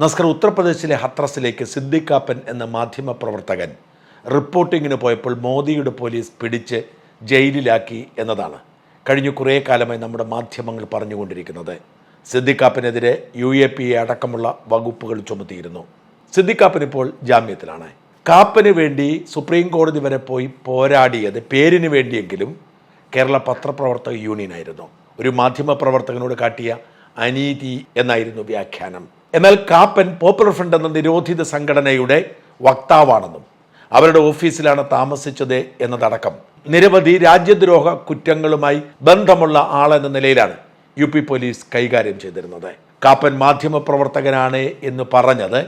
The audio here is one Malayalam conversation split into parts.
നസ്കർ ഉത്തർപ്രദേശിലെ ഹത്രസിലേക്ക് സിദ്ദിഖാപ്പൻ എന്ന മാധ്യമ പ്രവർത്തകൻ റിപ്പോർട്ടിങ്ങിന് പോയപ്പോൾ മോദിയുടെ പോലീസ് പിടിച്ച് ജയിലിലാക്കി എന്നതാണ് കഴിഞ്ഞ കുറേ കാലമായി നമ്മുടെ മാധ്യമങ്ങൾ പറഞ്ഞുകൊണ്ടിരിക്കുന്നത്. സിദ്ദിഖാപ്പിനെതിരെ യു എ പി എ അടക്കമുള്ള വകുപ്പുകൾ ചുമത്തിയിരുന്നു. സിദ്ദിഖാപ്പൻ ഇപ്പോൾ ജാമ്യത്തിലാണ്. കാപ്പന് വേണ്ടി സുപ്രീം കോടതി വരെ പോയി പോരാടിയത് പേരിന് വേണ്ടിയെങ്കിലും കേരള പത്രപ്രവർത്തക യൂണിയനായിരുന്നു. ഒരു മാധ്യമ പ്രവർത്തകനോട് കാട്ടിയ അനീതി എന്നായിരുന്നു വ്യാഖ്യാനം. എന്നാൽ കാപ്പൻ പോപ്പുലർ ഫ്രണ്ട് എന്ന നിരോധിത സംഘടനയുടെ വക്താവാണെന്നും അവരുടെ ഓഫീസിലാണ് താമസിച്ചത് എന്നതടക്കം. നിരവധി രാജ്യദ്രോഹ കുറ്റങ്ങളുമായി ബന്ധമുള്ള ആളെന്ന നിലയിലാണ് യു പി പോലീസ് കൈകാര്യം ചെയ്തിരുന്നത്. കാപ്പൻ മാധ്യമപ്രവർത്തകനാണ് എന്ന് പറഞ്ഞത്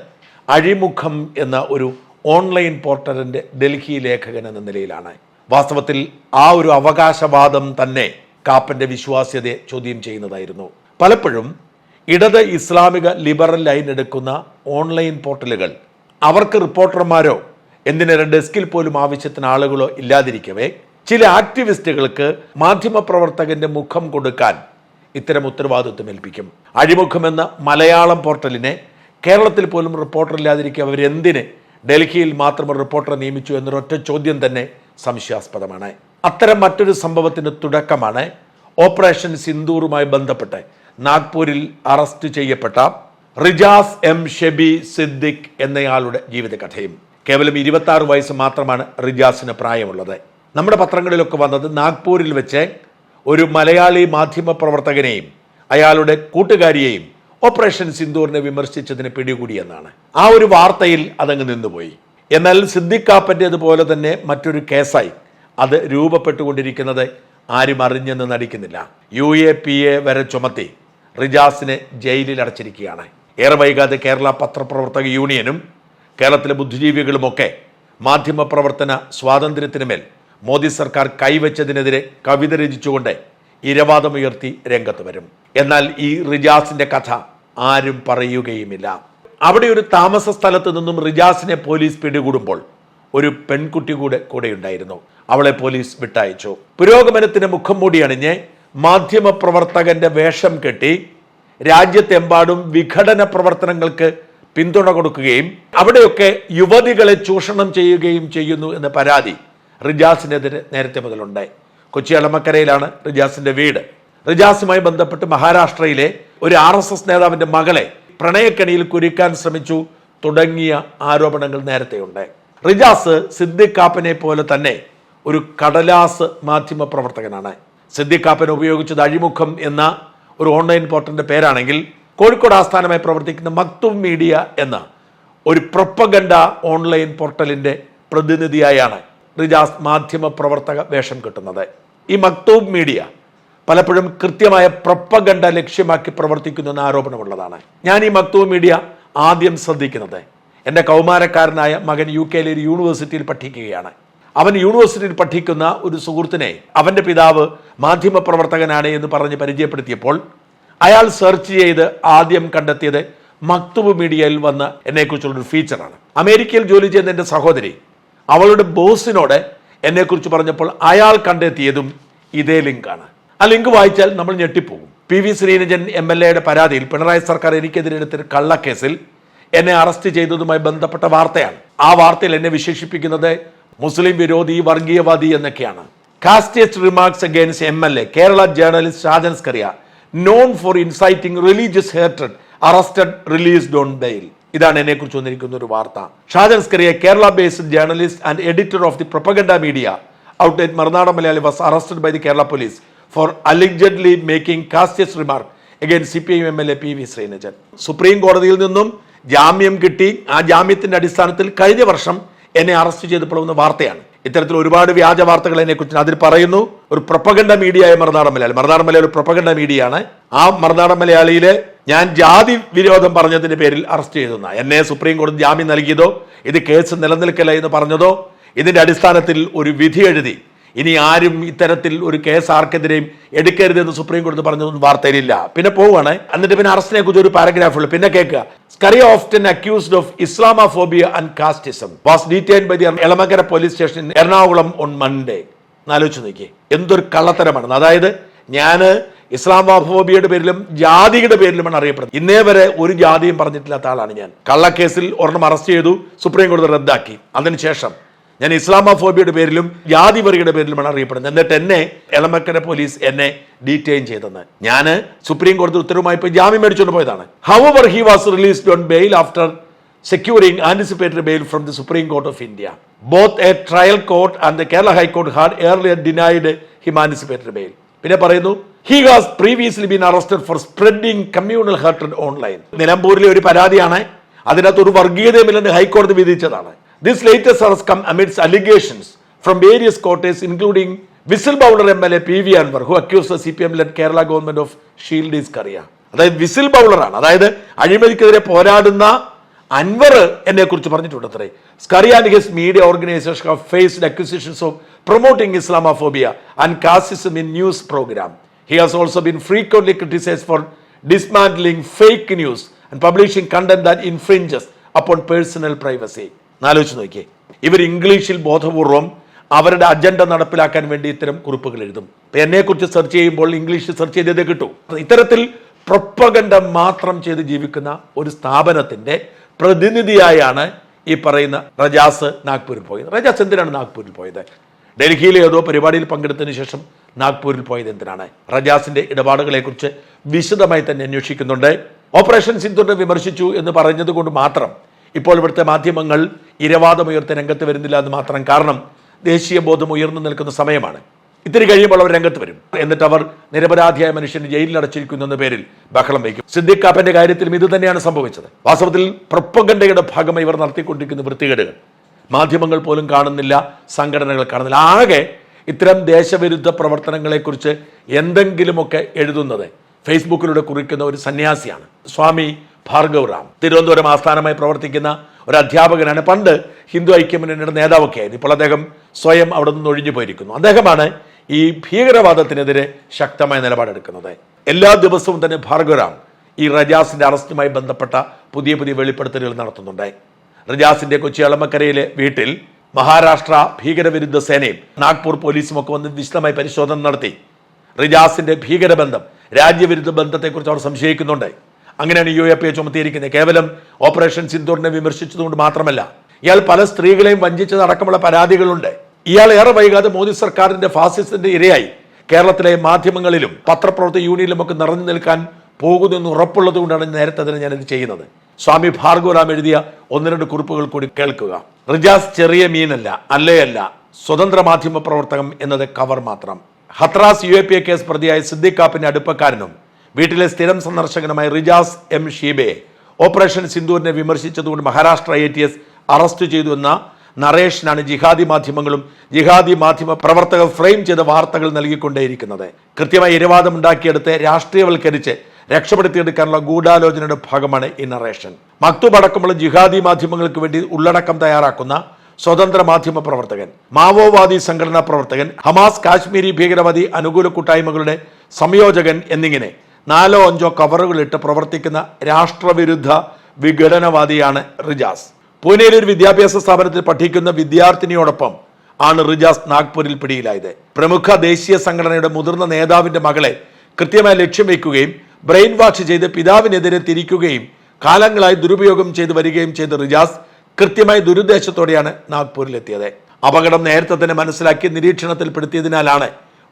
അഴിമുഖം എന്ന ഒരു ഓൺലൈൻ പോർട്ടലിന്റെ ഡൽഹി ലേഖകൻ എന്ന നിലയിലാണ്. വാസ്തവത്തിൽ ആ ഒരു അവകാശവാദം തന്നെ കാപ്പന്റെ വിശ്വാസ്യതയെ ചോദ്യം ചെയ്യുന്നതായിരുന്നു. പലപ്പോഴും ഇടത് ഇസ്ലാമിക ലിബറൽ ലൈൻ എടുക്കുന്ന ഓൺലൈൻ പോർട്ടലുകൾ. അവർക്ക് റിപ്പോർട്ടർമാരോ എന്തിനേറെ ഡെസ്കിൽ പോലും ആവശ്യത്തിന് ആളുകളോ ഇല്ലാതിരിക്കവേ ചില ആക്ടിവിസ്റ്റുകൾക്ക് മാധ്യമപ്രവർത്തകന്റെ മുഖം കൊടുക്കാൻ ഇത്തരം ഉത്തരവാദിത്വം ഏൽപ്പിക്കും. അഴിമുഖം എന്ന മലയാളം പോർട്ടലിനെ കേരളത്തിൽ പോലും റിപ്പോർട്ടർ ഇല്ലാതിരിക്കെ അവരെന്തിന് ഡൽഹിയിൽ മാത്രം റിപ്പോർട്ടറെ നിയമിച്ചു എന്നൊരൊറ്റ ചോദ്യം തന്നെ സംശയാസ്പദമാണ്. അത്തരം മറ്റൊരു സംഭവത്തിന് തുടക്കമാണ് ഓപ്പറേഷൻ സിന്ദൂറുമായി ബന്ധപ്പെട്ട് നാഗ്പൂരിൽ അറസ്റ്റ് ചെയ്യപ്പെട്ട റിജാസ് എം ഷെബി സിദ്ദിഖ് എന്നയാളുടെ ജീവിതകഥയും. കേവലം ഇരുപത്തി ആറ് വയസ്സ് മാത്രമാണ് റിജാസിന് പ്രായമുള്ളത്. നമ്മുടെ പത്രങ്ങളിലൊക്കെ വന്നത് നാഗ്പൂരിൽ വെച്ച് ഒരു മലയാളി മാധ്യമ പ്രവർത്തകനെയും അയാളുടെ കൂട്ടുകാരിയെയും ഓപ്പറേഷൻ സിന്ദൂറിനെ വിമർശിച്ചതിന് പിടികൂടിയെന്നാണ്. ആ ഒരു വാർത്തയിൽ അതങ്ങ് നിന്നുപോയി. എന്നാൽ സിദ്ദിഖാപ്പന്റെതുപോലെ തന്നെ മറ്റൊരു കേസായി. അത് രൂപപ്പെട്ടുകൊണ്ടിരിക്കുന്നത് ആരും അറിഞ്ഞെന്ന് നടിക്കുന്നില്ല. യു എ പി എ വരെ ചുമത്തി. റിജാസിനെ ജയിലിൽ അടച്ചിരിക്കുകയാണ് ഏറെ വൈകാതെ കേരള പത്രപ്രവർത്തക യൂണിയനും കേരളത്തിലെ ബുദ്ധിജീവികളുമൊക്കെ മാധ്യമപ്രവർത്തന സ്വാതന്ത്ര്യത്തിനുമേൽ മോദി സർക്കാർ കൈവച്ചതിനെതിരെ കവിത രചിച്ചുകൊണ്ട് ഇരവാദമുയർത്തി രംഗത്ത് വരും. എന്നാൽ ഈ റിജാസിന്റെ കഥ ആരും പറയുകയുമില്ല. അവിടെ ഒരു താമസ സ്ഥലത്ത് നിന്നും റിജാസിനെ പോലീസ് പിടികൂടുമ്പോൾ ഒരു പെൺകുട്ടി കൂടെ കൂടെയുണ്ടായിരുന്നു. അവളെ പോലീസ് വിട്ടയച്ചു. പുരോഗമനത്തിന് മുഖം മൂടി അണിഞ്ഞ് മാധ്യമ പ്രവർത്തകന്റെ വേഷം കെട്ടി രാജ്യത്തെമ്പാടും വിഘടന പ്രവർത്തനങ്ങൾക്ക് പിന്തുണ കൊടുക്കുകയും അവിടെയൊക്കെ യുവതികളെ ചൂഷണം ചെയ്യുകയും ചെയ്യുന്നു എന്ന പരാതി റിജാസിനെതിരെ നേരത്തെ മുതലുണ്ടായി കൊച്ചി അളമക്കരയിലാണ് റിജാസിന്റെ വീട്. റിജാസുമായി ബന്ധപ്പെട്ട് മഹാരാഷ്ട്രയിലെ ഒരു ആർ എസ് എസ് നേതാവിന്റെ മകളെ പ്രണയക്കണിയിൽ കുരുക്കാൻ ശ്രമിച്ചു തുടങ്ങിയ ആരോപണങ്ങൾ നേരത്തെയുണ്ട്. റിജാസ് സിദ്ദിഖ് കാപ്പനെ പോലെ തന്നെ ഒരു കടലാസ് മാധ്യമ പ്രവർത്തകനാണ് സിദ്ദിഖ് കാപ്പൻ ഉപയോഗിച്ചത് അഴിമുഖം എന്ന ഒരു ഓൺലൈൻ പോർട്ടലിന്റെ പേരാണെങ്കിൽ കോഴിക്കോട് ആസ്ഥാനമായി പ്രവർത്തിക്കുന്ന മക്തും മീഡിയ എന്ന ഒരു പ്രൊപ്പഗണ്ട ഓൺലൈൻ പോർട്ടലിന്റെ പ്രതിനിധിയായാണ് റിജാസ് മാധ്യമ പ്രവർത്തക വേഷം കിട്ടുന്നത്. ഈ മക്തൂബ് മീഡിയ പലപ്പോഴും കൃത്യമായ പ്രൊപ്പഗണ്ട ലക്ഷ്യമാക്കി പ്രവർത്തിക്കുന്നു എന്ന ആരോപണമുള്ളതാണ്. ഞാൻ ഈ മക്തൂബ് മീഡിയ ആദ്യം ശ്രദ്ധിക്കുന്നത് എന്റെ കൗമാരക്കാരനായ മകൻ യു കെയിലെ ഒരു യൂണിവേഴ്സിറ്റിയിൽ പഠിക്കുകയാണ്. അവൻ യൂണിവേഴ്സിറ്റിയിൽ പഠിക്കുന്ന ഒരു സുഹൃത്തിനെ അവന്റെ പിതാവ് മാധ്യമ പ്രവർത്തകനാണ് എന്ന് പറഞ്ഞ് പരിചയപ്പെടുത്തിയപ്പോൾ അയാൾ സെർച്ച് ചെയ്ത് ആദ്യം കണ്ടെത്തിയത് മക്തുബ് മീഡിയയിൽ വന്ന എന്നെക്കുറിച്ചുള്ളൊരു ഫീച്ചറാണ് അമേരിക്കയിൽ ജോലി ചെയ്യുന്ന എന്റെ സഹോദരി അവളുടെ ബോസിനോട് എന്നെക്കുറിച്ച് പറഞ്ഞപ്പോൾ അയാൾ കണ്ടെത്തിയതും ഇതേ ലിങ്കാണ് ആ ലിങ്ക് വായിച്ചാൽ നമ്മൾ ഞെട്ടിപ്പോകും. P V Sreenijan M L എയുടെ പരാതിയിൽ പിണറായി സർക്കാർ എനിക്കെതിരെ എടുത്തൊരു കള്ളക്കേസിൽ എന്നെ അറസ്റ്റ് ചെയ്തതുമായി ബന്ധപ്പെട്ട വാർത്തയാണ്. ആ വാർത്തയിൽ എന്നെ വിശേഷിപ്പിക്കുന്നത് മുസ്ലിം വിരോധി വർഗീയവാദി എന്നൊക്കെയാണ്. Casteist remarks against M L A Kerala journalist Shajan Skariya known for inciting religious hated arrested released on bail ഇതാണ് എന്നെ കുറിച്ച് വന്നിരിക്കുന്ന ഒരു വാർത്ത. Shajan Skariya Kerala based journalist and editor of the propaganda media outlet Marunadan Malayali was arrested by the Kerala police for allegedly making casteist remark again C P I M L A P V Sreenijan supreme കോടതിയിൽ നിന്നും ജാമ്യം കിട്ടി. ആ ജാമ്യത്തിന്റെ അടിസ്ഥാനത്തിൽ കഴിഞ്ഞ വർഷം എന്നെ അറസ്റ്റ് ചെയ്തപ്പോൾ വന്ന വാർത്തയാണ്. ഇത്തരത്തിൽ ഒരുപാട് വ്യാജ വാർത്തകൾ എന്നെ കുറിച്ച് അതിൽ പറയുന്നു. ഒരു പ്രൊപ്പഗണ്ട മീഡിയയായ മറുനാടൻ മലയാളി. മറുനാടൻ മലയാളി ഒരു പ്രൊപ്പഗണ്ട മീഡിയയാണ്. ആ മറുനാടൻ മലയാളിയിലെ ഞാൻ ജാതി വിരോധം പറഞ്ഞതിന്റെ പേരിൽ അറസ്റ്റ് ചെയ്തെന്ന എന്നെ സുപ്രീം കോടതി ജാമ്യം നൽകിയതോ ഇത് കേസ് നിലനിൽക്കില്ല എന്ന് പറഞ്ഞതോ ഇതിന്റെ അടിസ്ഥാനത്തിൽ ഒരു വിധി എഴുതി. ഇനി ആരും ഇത്തരത്തിൽ ഒരു കേസ് ആർക്കെതിരെയും എടുക്കരുതെന്ന് സുപ്രീം കോടതി പറഞ്ഞതൊന്നും വാർത്തയിലില്ല. പിന്നെ പോവുകയാണ്. എന്നിട്ട് പിന്നെ അറസ്റ്റിനെ കുറിച്ച് ഒരു പാരഗ്രാഫ് ഉള്ളു. പിന്നെ കേൾക്കുക. Skariya often accused of Islamophobia and casteism was detain by the Elamakkara police station Ernakulam on Monday എന്നാലോചിച്ച് നോക്കിയേ. എന്തൊരു കള്ളത്തരമാണ്. അതായത് ഞാൻ ഇസ്ലാമോഫോബിയയുടെ പേരിലും ജാതിയുടെ പേരിലുമാണ് അറിയപ്പെടുന്നത്. ഇന്നേ വരെ ഒരു ജാതിയും പറഞ്ഞിട്ടില്ലാത്ത ആളാണ് ഞാൻ. കള്ളക്കേസിൽ ഒരെണ്ണം അറസ്റ്റ് ചെയ്തു സുപ്രീം കോടതി റദ്ദാക്കി. അതിനുശേഷം ഞാൻ ഇസ്ലാമോഫോബിയയുടെ പേരിലും ജാതിപരിയുടെ പേരിലുമാണ് അറിയപ്പെടുന്നത്. എന്നിട്ട് എന്നെ എളമക്കര പോലീസ് എന്നെ ഡീറ്റെയിൻ ചെയ്തെന്ന്. ഞാൻ സുപ്രീം കോടതി ഉത്തരവുമായി പോയി ജാമ്യം മേടിച്ചുകൊണ്ട് പോയതാണ്. However he was released on bail after securing anticipatory bail from the supreme court of India Both a trial court and the Kerala High Court had earlier denied him anticipatory bail. പിന്നെ പറയുന്നു he has previously been arrested for spreading communal hatred online നിലമ്പൂരിലെ ഒരു പരാതിയാണ്. അതിനകത്ത് ഒരു വർഗീയതയുമില്ലെന്ന് ഹൈക്കോടതി വിധിച്ചതാണ്. This latest arrest come from various quarters including whistle blower M L A P V Anvar who accuse C P M led Kerala government of shield Skariya അതായത് വിസിൽ ബൗളറാണ് അതായത് അഴിമതിക്കെതിരെ പോരാടുന്ന അൻവർ എന്നെ കുറിച്ച് പറഞ്ഞിട്ടുണ്ട് അത്രേ. Skariya and his media organisation have faced accusations of promoting Islamophobia and casteism in news program he has also been frequently criticise for dismantling fake news and publishing content that infringes upon personal privacy ആലോചിച്ച് നോക്കിയേ. ഇവർ ഇംഗ്ലീഷിൽ ബോധപൂർവം അവരുടെ അജണ്ട നടപ്പിലാക്കാൻ വേണ്ടി ഇത്തരം കുറിപ്പുകൾ എഴുതും. ഇപ്പൊ എന്നെക്കുറിച്ച് സെർച്ച് ചെയ്യുമ്പോൾ ഇംഗ്ലീഷിൽ സെർച്ച് ചെയ്തേ കിട്ടൂ. ഇത്തരത്തിൽ പ്രൊപ്പഗണ്ട മാത്രം ചെയ്ത് ജീവിക്കുന്ന ഒരു സ്ഥാപനത്തിന്റെ പ്രതിനിധിയായാണ് ഈ പറയുന്ന റജാസ് നാഗ്പൂരിൽ പോയത്. റജാസ് എന്തിനാണ് നാഗ്പൂരിൽ പോയത്? ഡൽഹിയിലെ ഏതോ പരിപാടിയിൽ പങ്കെടുത്തതിന് ശേഷം നാഗ്പൂരിൽ പോയത് എന്തിനാണ്? റജാസിന്റെ ഇടപാടുകളെക്കുറിച്ച് വിശദമായി തന്നെ അന്വേഷിക്കുന്നുണ്ട്. ഓപ്പറേഷൻ സിന്ധുവിനെ വിമർശിച്ചു എന്ന് പറഞ്ഞത് കൊണ്ട് മാത്രം ഇപ്പോൾ ഇവിടുത്തെ മാധ്യമങ്ങൾ ഇരവാദമുയർത്തി രംഗത്ത് വരുന്നില്ല എന്ന് മാത്രം കാരണം ദേശീയ ബോധം ഉയർന്നു നിൽക്കുന്ന സമയമാണ്. ഇത്തിരി കഴിയുമ്പോൾ അവർ രംഗത്ത് വരും. എന്നിട്ട് അവർ നിരപരാധിയായ മനുഷ്യനെ ജയിലിൽ അടച്ചിരിക്കുന്നു എന്ന പേരിൽ ബഹളം വയ്ക്കും. സിദ്ദിഖ് കാപ്പന്റെ കാര്യത്തിലും ഇത് തന്നെയാണ് സംഭവിച്ചത്. വാസ്തവത്തിൽ പ്രൊപ്പഗണ്ടയുടെ ഭാഗമായി ഇവർ നടത്തിക്കൊണ്ടിരിക്കുന്ന വൃത്തികേടുകൾ മാധ്യമങ്ങൾ പോലും കാണുന്നില്ല സംഘടനകൾ കാണുന്നില്ല. ആകെ ഇത്തരം ദേശവിരുദ്ധ പ്രവർത്തനങ്ങളെക്കുറിച്ച് എന്തെങ്കിലുമൊക്കെ എഴുതുന്നത് ഫേസ്ബുക്കിലൂടെ കുറിക്കുന്ന ഒരു സന്യാസിയാണ്. സ്വാമി ഭാർഗവ് റാം തിരുവനന്തപുരം ആസ്ഥാനമായി പ്രവർത്തിക്കുന്ന ഒരു അധ്യാപകനാണ്. പണ്ട് ഹിന്ദു ഐക്യമുന്നണിയുടെ നേതാവൊക്കെ ആയിരുന്നു ഇപ്പോൾ അദ്ദേഹം സ്വയം അവിടെ നിന്ന് ഒഴിഞ്ഞു പോയിരിക്കുന്നു. അദ്ദേഹമാണ് ഈ ഭീകരവാദത്തിനെതിരെ ശക്തമായ നിലപാടെടുക്കുന്നത്. എല്ലാ ദിവസവും തന്നെ ഭാർഗവറാം ഈ റജാസിന്റെ അറസ്റ്റുമായി ബന്ധപ്പെട്ട പുതിയ പുതിയ വെളിപ്പെടുത്തലുകൾ നടത്തുന്നുണ്ട്. റജാസിന്റെ കൊച്ചി അളമക്കരയിലെ വീട്ടിൽ മഹാരാഷ്ട്ര ഭീകരവിരുദ്ധ സേനയും നാഗ്പൂർ പോലീസും ഒക്കെ വന്ന് വിശദമായി പരിശോധന നടത്തി. റിജാസിന്റെ ഭീകരബന്ധം രാജ്യവിരുദ്ധ ബന്ധത്തെക്കുറിച്ച് അവർ സംശയിക്കുന്നുണ്ട്. അങ്ങനെയാണ് യു എ പി എ ചുമത്തിയിരിക്കുന്നത്. കേവലം ഓപ്പറേഷൻ സിന്ദൂറിനെ വിമർശിച്ചതുകൊണ്ട് മാത്രമല്ല ഇയാൾ പല സ്ത്രീകളെയും വഞ്ചിച്ചതടക്കമുള്ള പരാതികളുണ്ട്. ഇയാൾ ഏറെ വൈകാതെ മോദി സർക്കാരിന്റെ ഫാസിസത്തിന്റെ ഇരയായി. കേരളത്തിലെ മാധ്യമങ്ങളിലും പത്രപ്രവർത്തക യൂണിയനിലും ഒക്കെ നിറഞ്ഞു നിൽക്കാൻ പോകുന്നെന്ന് ഉറപ്പുള്ളത് കൊണ്ടാണ് നേരത്തെ തന്നെ ഞാനിത് ചെയ്യുന്നത്. സ്വാമി ഭാർഗവറാം എഴുതിയ ഒന്ന് രണ്ട് കുറിപ്പുകൾ കൂടി കേൾക്കുക. റിജാസ് ചെറിയ മീനല്ല അല്ലേയല്ല സ്വതന്ത്ര മാധ്യമ പ്രവർത്തകം എന്നത് കവർ മാത്രം. Hathras U A P A case പ്രതിയായ സിദ്ദിഖ് കാപ്പിന്റെ അടുപ്പക്കാരനും വീട്ടിലെ സ്ഥിരം സന്ദർശകനുമായ റിജാസ് എം ഷീബെ ഓപ്പറേഷൻ സിന്ദൂരിനെ വിമർശിച്ചതുകൊണ്ട് Maharashtra A T S arrest ചെയ്തു എന്ന നറേഷനാണ് ജിഹാദി മാധ്യമങ്ങളും ജിഹാദി മാധ്യമ പ്രവർത്തകർ ഫ്രെയിം ചെയ്ത വാർത്തകൾ നൽകിക്കൊണ്ടേയിരിക്കുന്നത്. കൃത്യമായി ഇരവാദം ഉണ്ടാക്കിയെടുത്ത് രാഷ്ട്രീയവൽക്കരിച്ച് രക്ഷപ്പെടുത്തിയെടുക്കാനുള്ള ഗൂഢാലോചനയുടെ ഭാഗമാണ് ഈ നറേഷൻ മക്തൂബ് അടക്കമുള്ള ജിഹാദി മാധ്യമങ്ങൾക്ക് വേണ്ടി ഉള്ളടക്കം തയ്യാറാക്കുന്ന സ്വതന്ത്ര മാധ്യമ പ്രവർത്തകൻ മാവോവാദി സംഘടനാ പ്രവർത്തകൻ ഹമാസ് കാശ്മീരി ഭീകരവാദി അനുകൂല കൂട്ടായ്മകളുടെ സംയോജകൻ എന്നിങ്ങനെ നാലോ അഞ്ചോ കവറുകളിട്ട് പ്രവർത്തിക്കുന്ന രാഷ്ട്രവിരുദ്ധ വിഘടനവാദിയാണ് റിജാസ്. പൂനെയിലെ ഒരു വിദ്യാഭ്യാസ സ്ഥാപനത്തിൽ പഠിക്കുന്ന വിദ്യാർത്ഥിനിയോടൊപ്പം ആണ് റിജാസ് നാഗ്പൂരിൽ പിടിയിലായത്. പ്രമുഖ ദേശീയ സംഘടനയുടെ മുതിർന്ന നേതാവിന്റെ മകളെ കൃത്യമായി ലക്ഷ്യം വയ്ക്കുകയും ബ്രെയിൻ വാഷ് ചെയ്ത് പിതാവിനെതിരെ തിരിക്കുകയും കാലങ്ങളായി ദുരുപയോഗം ചെയ്ത് വരികയും ചെയ്ത റിജാസ് കൃത്യമായി ദുരുദ്ദേശത്തോടെയാണ് നാഗ്പൂരിലെത്തിയത്. അപകടം നേരത്തെ തന്നെ മനസ്സിലാക്കി നിരീക്ഷണത്തിൽപ്പെടുത്തിയതിനാലാണ്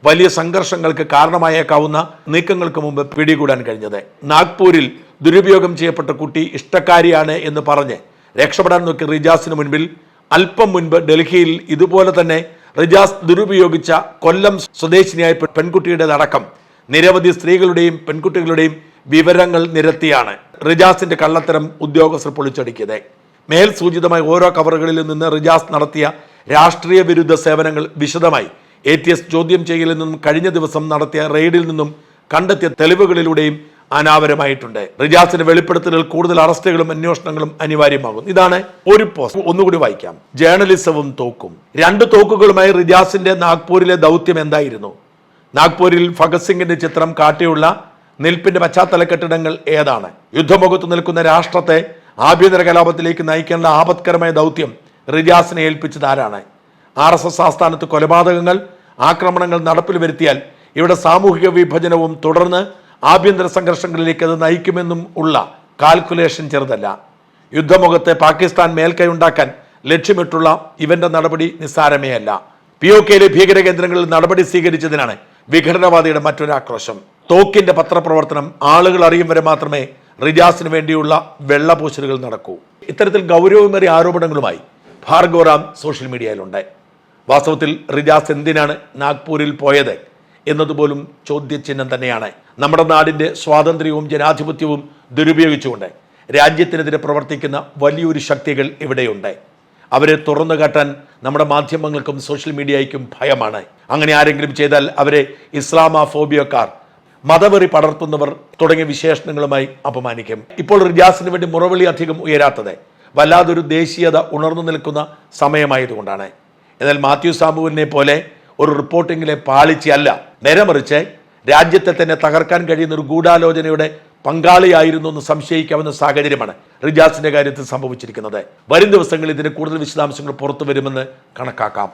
വലിയ സംഘർഷങ്ങൾക്ക് കാരണമായേക്കാവുന്ന നീക്കങ്ങൾക്ക് മുമ്പ് പിടികൂടാൻ കഴിഞ്ഞത്. നാഗ്പൂരിൽ ദുരുപയോഗം ചെയ്യപ്പെട്ട കുട്ടി ഇഷ്ടക്കാരിയാണ് എന്ന് പറഞ്ഞ് രക്ഷപ്പെടാൻ നോക്കിയ റിജാസിന് മുൻപിൽ അല്പം മുൻപ് ഡൽഹിയിൽ ഇതുപോലെ തന്നെ റിജാസ് ദുരുപയോഗിച്ച കൊല്ലം സ്വദേശിനിയായ പെൺകുട്ടിയുടെ പെൺകുട്ടിയുടേതടക്കം നിരവധി സ്ത്രീകളുടെയും പെൺകുട്ടികളുടെയും വിവരങ്ങൾ നിരത്തിയാണ് റിജാസിന്റെ കള്ളത്തരം ഉദ്യോഗസ്ഥർ പൊളിച്ചടുക്കിയത്. മേൽ സൂചിതമായ ഓരോ കവറുകളിൽ നിന്ന് റിജാസ് നടത്തിയ രാഷ്ട്രീയ വിരുദ്ധ സേവനങ്ങൾ വിശദമായി എ ടി എസ് ചോദ്യം ചെയ്യലിൽ നിന്നും കഴിഞ്ഞ ദിവസം നടത്തിയ റെയ്ഡിൽ നിന്നും കണ്ടെത്തിയ തെളിവുകളിലൂടെയും അനാവരമായിട്ടുണ്ട്. റിജാസിന്റെ വെളിപ്പെടുത്തലുകൾ കൂടുതൽ അറസ്റ്റുകളും അന്വേഷണങ്ങളും അനിവാര്യമാകും ഇതാണ് ഒരു പോസ്റ്റ്. ഒന്നുകൂടി വായിക്കാം. ജേർണലിസവും തോക്കും. രണ്ട് തോക്കുകളുമായി റിജാസിന്റെ നാഗ്പൂരിലെ ദൗത്യം എന്തായിരുന്നു? നാഗ്പൂരിൽ ഭഗത് സിംഗിന്റെ ചിത്രം കാട്ടിയുള്ള നിൽപ്പിന്റെ പശ്ചാത്തല കെട്ടിടങ്ങൾ ഏതാണ്? യുദ്ധമുഖത്ത് നിൽക്കുന്ന രാഷ്ട്രത്തെ ആഭ്യന്തര കലാപത്തിലേക്ക് നയിക്കേണ്ട ആപത്കരമായ ദൗത്യം റിജാസിനെ ഏൽപ്പിച്ചത് ആരാണ്? ആർ എസ് എസ് ആസ്ഥാനത്ത് കൊലപാതകങ്ങൾ ആക്രമണങ്ങൾ നടപ്പിൽ വരുത്തിയാൽ ഇവിടെ സാമൂഹിക വിഭജനവും തുടർന്ന് ആഭ്യന്തര സംഘർഷങ്ങളിലേക്ക് അത് നയിക്കുമെന്നും ഉള്ള കാൽക്കുലേഷൻ ചെറുതല്ല. യുദ്ധമുഖത്തെ പാകിസ്ഥാൻ മേൽക്കൈ ഉണ്ടാക്കാൻ ലക്ഷ്യമിട്ടുള്ള ഇവന്റെ നടപടി നിസ്സാരമേ അല്ല പി ഒ കെയിലെ ഭീകര കേന്ദ്രങ്ങളിൽ നടപടി സ്വീകരിച്ചതിനാണ് വിഘടനവാദിയുടെ മറ്റൊരു ആക്രോശം തോക്കിന്റെ പത്രപ്രവർത്തനം ആളുകൾ അറിയും വരെ മാത്രമേ റിജാസിന് വേണ്ടിയുള്ള വെള്ളപൂശലുകൾ നടക്കൂ. ഇത്തരത്തിൽ ഗൗരവമേറിയ ആരോപണങ്ങളുമായി ഭാർഗവറാം സോഷ്യൽ മീഡിയയിലുണ്ട്. വാസ്തവത്തിൽ റിജാസ് എന്തിനാണ് നാഗ്പൂരിൽ പോയത് എന്നതുപോലും ചോദ്യചിഹ്നം തന്നെയാണ്. നമ്മുടെ നാടിന്റെ സ്വാതന്ത്ര്യവും ജനാധിപത്യവും ദുരുപയോഗിച്ചുകൊണ്ട് രാജ്യത്തിനെതിരെ പ്രവർത്തിക്കുന്ന വലിയൊരു ശക്തികൾ ഇവിടെയുണ്ട്. അവരെ തുറന്നു കാട്ടാൻ നമ്മുടെ മാധ്യമങ്ങൾക്കും സോഷ്യൽ മീഡിയയ്ക്കും ഭയമാണ്. അങ്ങനെ ആരെങ്കിലും ചെയ്താൽ അവരെ ഇസ്ലാമാഫോബിയക്കാർ മതവെറി പടർത്തുന്നവർ തുടങ്ങിയ വിശേഷണങ്ങളുമായി അപമാനിക്കും. ഇപ്പോൾ റിജാസിന് വേണ്ടി മുറവിളി അധികം ഉയരാത്തത് വല്ലാതൊരു ദേശീയത ഉണർന്നു നിൽക്കുന്ന സമയമായതുകൊണ്ടാണ്. എന്നാൽ മാത്യു സാമുവിനെ പോലെ ഒരു റിപ്പോർട്ടിങ്ങിലെ പാളിച്ചയല്ല നേരമറിച്ച് രാജ്യത്തെ തന്നെ തകർക്കാൻ കഴിയുന്ന ഒരു ഗൂഢാലോചനയുടെ പങ്കാളിയായിരുന്നു എന്ന് സംശയിക്കാവുന്ന സാഹചര്യമാണ് റിജാസിന്റെ കാര്യത്തിൽ സംഭവിച്ചിരിക്കുന്നത്. വരും ദിവസങ്ങളിൽ ഇതിന് കൂടുതൽ വിശദാംശങ്ങൾ പുറത്തു വരുമെന്ന് കണക്കാക്കാം.